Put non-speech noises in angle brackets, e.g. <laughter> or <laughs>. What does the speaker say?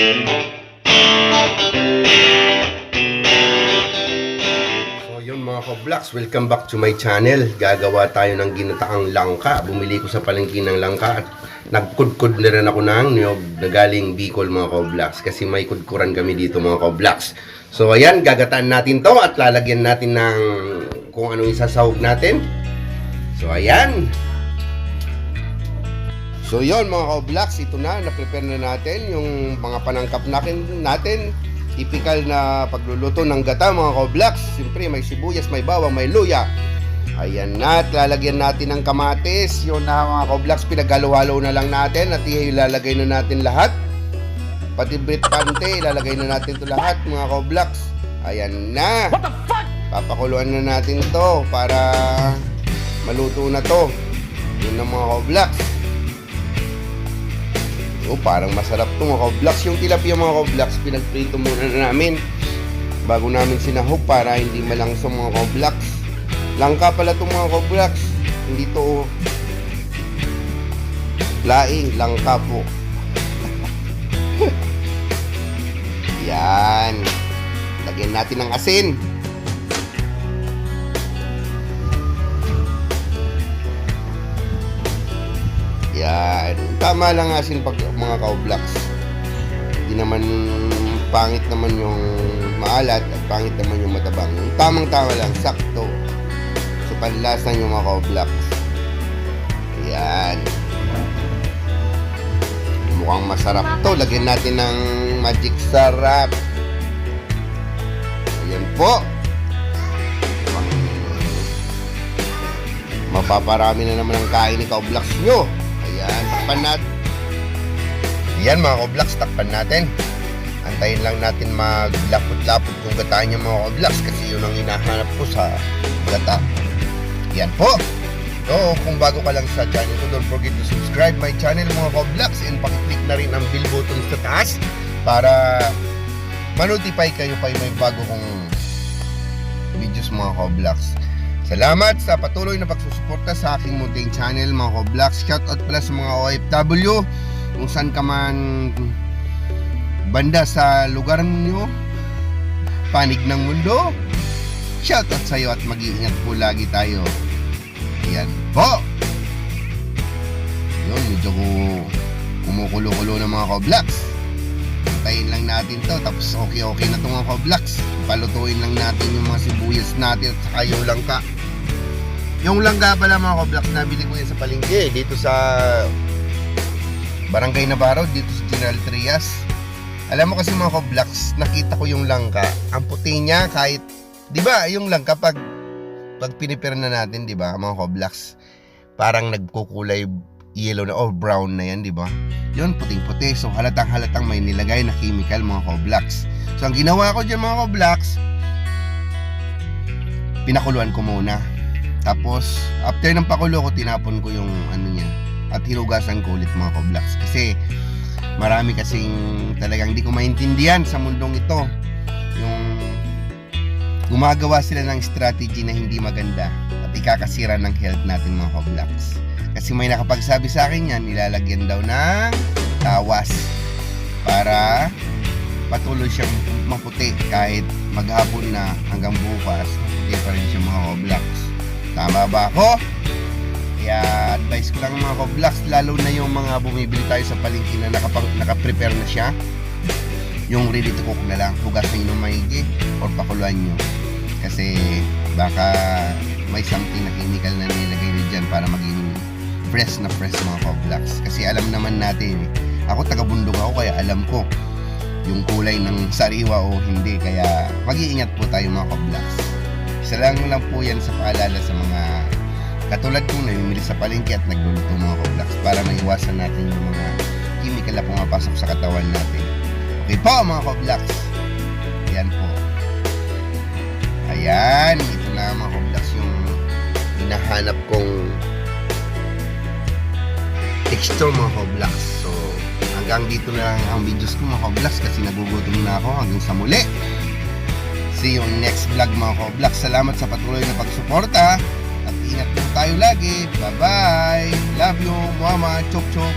So yun mga ka-vlogs, welcome back to my channel. Gagawa tayo ng ginataang langka. Bumili ko sa palengke ng langka at nagkudkud na rin ako ng niyog na galing Bicol mga ka-vlogs. Kasi may kudkuran kami dito mga ka-vlogs. So ayan, gagataan natin to at lalagyan natin ng kung ano isasahog natin. So ayan. So yon mga ka-vlogs, ito na, na-prepare na natin yung mga panangkap natin, natin typical na pagluluto ng gata mga ka-vlogs. Siyempre may sibuyas, may bawang, may luya. Ayan na, at lalagyan natin ng kamatis. Yun na mga ka-vlogs, pinaghalo-halo na lang natin at ilalagay na natin lahat. Pati brit pante, ilalagay na natin to lahat mga ka-vlogs. Ayan na. Papakuluan na natin to para maluto na to. Yun na mga ka-vlogs. Oh, parang masarap to mga ka-vlogs. Yung tilapia mga ka-vlogs, pinagprito muna na namin bago namin sinahog para hindi malangsong mga ka-vlogs. Langka pala itong mga ka-vlogs. Hindi to laing, langka po. <laughs> Yan. Lagyan natin ng asin. Yan. Tama lang asin pag mga ka-vlogs. Hindi naman pangit naman yung maalat at pangit naman yung matabang. Yung tamang-tama lang, sakto. So, panlasan yung mga ka-vlogs. Yan. Mukhang masarap to. Lagyan natin ng magic sarap. Ayan po. Mapaparami na naman ang kain ni ka-vlogs nyo. Ayan, takpan natin. Yan mga ka-vlogs, takpan natin. Antayin lang natin maglapot-lapot kung gataan yung mga ka-vlogs kasi yun ang hinahanap ko sa gata. Yan po. So, kung bago ka lang sa channel ko, don't forget to subscribe my channel mga ka-vlogs and pakiclick na rin ang bell button sa taas para ma-notify kayo pa yung may bago kong videos mga ka-vlogs. Salamat sa patuloy na pagsusuporta sa aking munting channel mga ka-vlogs. Shoutout pala sa mga OFW kung saan ka man banda sa lugar ninyo, panig ng mundo. Shoutout sa iyo at mag-iingat po lagi tayo. Yan po. Yun, medyo ko kumukulo-kulo ng mga ka-vlogs. Tayin lang natin to tapos okay-okay na itong mga ka-vlogs. Palutuin lang natin yung mga sibuyas natin at saka yung langka. Yung langka pala mga ka-vlogs, nabili ko yan sa palengke dito sa Barangay Navarro, dito sa General Trias. Alam mo kasi mga ka-vlogs, nakita ko yung langka. Ang puti niya kahit, di ba, yung langka pag pag pinipira na natin, di ba, mga ka-vlogs, parang nagkukulay yellow na or brown na yan, di ba? Yun, puting-puti. So, halatang-halatang may nilagay na chemical, mga ka-vlogs. So, ang ginawa ko dyan, mga ka-vlogs, pinakuluan ko muna. Tapos, after ng pakulo ko, tinapon ko yung ano niya. At hinugasan ko ulit mga ka-vlogs. Kasi, marami kasing talagang hindi ko maintindihan sa mundong ito. Yung gumagawa sila ng strategy na hindi maganda at ikakasira ng health natin mga ka-vlogs. Kasi may nakapagsabi sa akin yan, nilalagyan daw ng tawas para patuloy siyang maputi kahit maghapon na hanggang bukas, maputi pa rin siya mga ka-vlogs. Tama ba ako? Kaya advice ko lang mga ka-vlogs, lalo na yung mga bumibili tayo sa palengke na nakapang, nakaprepare na siya, yung ready to cook na lang, hugasin nyo maigi or pakuluan nyo. Kasi baka may something na chemical na nilagay nyo dyan para maging fresh na fresh mga ka-vlogs. Kasi alam naman natin, ako taga-bundok ako kaya alam ko yung kulay ng sariwa o hindi. Kaya mag-iingat po tayo mga ka-vlogs. Isa lang lang po yan sa paalala sa mga katulad kong namimili sa palengke at nagluluto mga ka-vlogs para maiwasan natin yung mga chemical na pumapasok sa katawan natin. Okay po mga ka-vlogs. Yan po. Ayan, ito na mga ka-vlogs yung hinahanap kong texture mga ka-vlogs. So, hanggang dito na lang ang videos ko mga ka-vlogs kasi nagugutom na ako hanggang sa muli. See you on next vlog mga ka-vlogs. Salamat sa patuloy na pagsuporta at ingat po tayo lagi. Bye-bye. Love you. Mama. Chok chok.